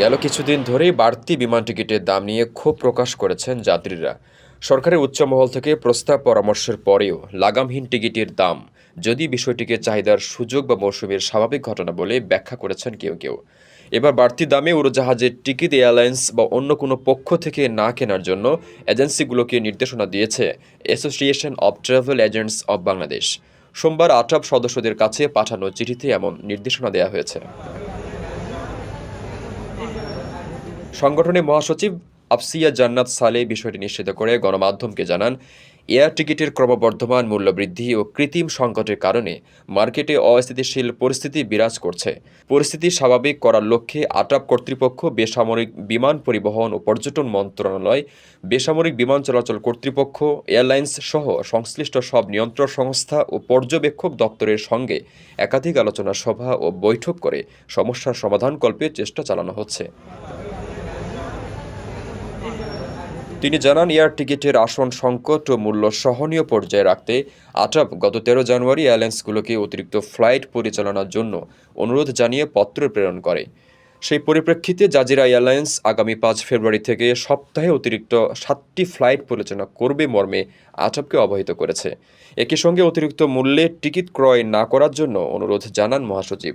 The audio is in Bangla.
গেল কিছুদিন ধরেই বাড়তি বিমান টিকিটের দাম নিয়ে ক্ষোভ প্রকাশ করেছেন যাত্রীরা। সরকারের উচ্চমহল থেকে প্রস্তাব পরামর্শের পরেও লাগামহীন টিকিটের দাম, যদি বিষয়টিকে চাহিদার সুযোগ বা মৌসুমের স্বাভাবিক ঘটনা বলে ব্যাখ্যা করেছেন কেউ কেউ। এবার বাড়তি দামে উড়োজাহাজের টিকিট, এয়ারলাইন্স বা অন্য কোনো পক্ষ থেকে না কেনার জন্য এজেন্সিগুলোকে নির্দেশনা দিয়েছে association of travel agents of Bangladesh সোমবার আটাপ সদস্যদের কাছে পাঠানো চিঠিতে এমন নির্দেশনা দেওয়া হয়েছে। সংগঠনের মহাসচিব আফসিয়া জান্নাত সালে বিষয়টি নিশ্চিত করে গণমাধ্যমকে জানান এয়ার টিকিটের ক্রমবর্ধমান মূল্যবৃদ্ধি ও কৃত্রিম সংকটের কারণে মার্কেটে অস্থিতিশীল পরিস্থিতি বিরাজ করছে। পরিস্থিতি স্বাভাবিক করার লক্ষ্যে আটাপ কর্তৃপক্ষ বেসামরিক বিমান পরিবহন ও পর্যটন মন্ত্রণালয়, বেসামরিক বিমান চলাচল কর্তৃপক্ষ, এয়ারলাইন্স সহ সংশ্লিষ্ট সব নিয়ন্ত্রণ সংস্থা ও পর্যবেক্ষক দপ্তরের সঙ্গে একাধিক আলোচনা সভা ও বৈঠক করে সমস্যার সমাধানকল্পে চেষ্টা চালানো হচ্ছে। তিনি জানান, এয়ার টিকিটের আসন সংকট ও মূল্য সহনীয় পর্যায়ে রাখতে আটাপ গত তেরো জানুয়ারি এয়ারলাইন্সগুলোকে অতিরিক্ত ফ্লাইট পরিচালনার জন্য অনুরোধ জানিয়ে পত্র প্রেরণ করে। সেই পরিপ্রেক্ষিতে জাজিরা এয়ারলাইন্স আগামী পাঁচ ফেব্রুয়ারি থেকে সপ্তাহে অতিরিক্ত সাতটি ফ্লাইট পরিচালনা করবে মর্মে আটাপকে অবহিত করেছে। একই সঙ্গে অতিরিক্ত মূল্যে টিকিট ক্রয় না করার জন্য অনুরোধ জানান মহাসচিব।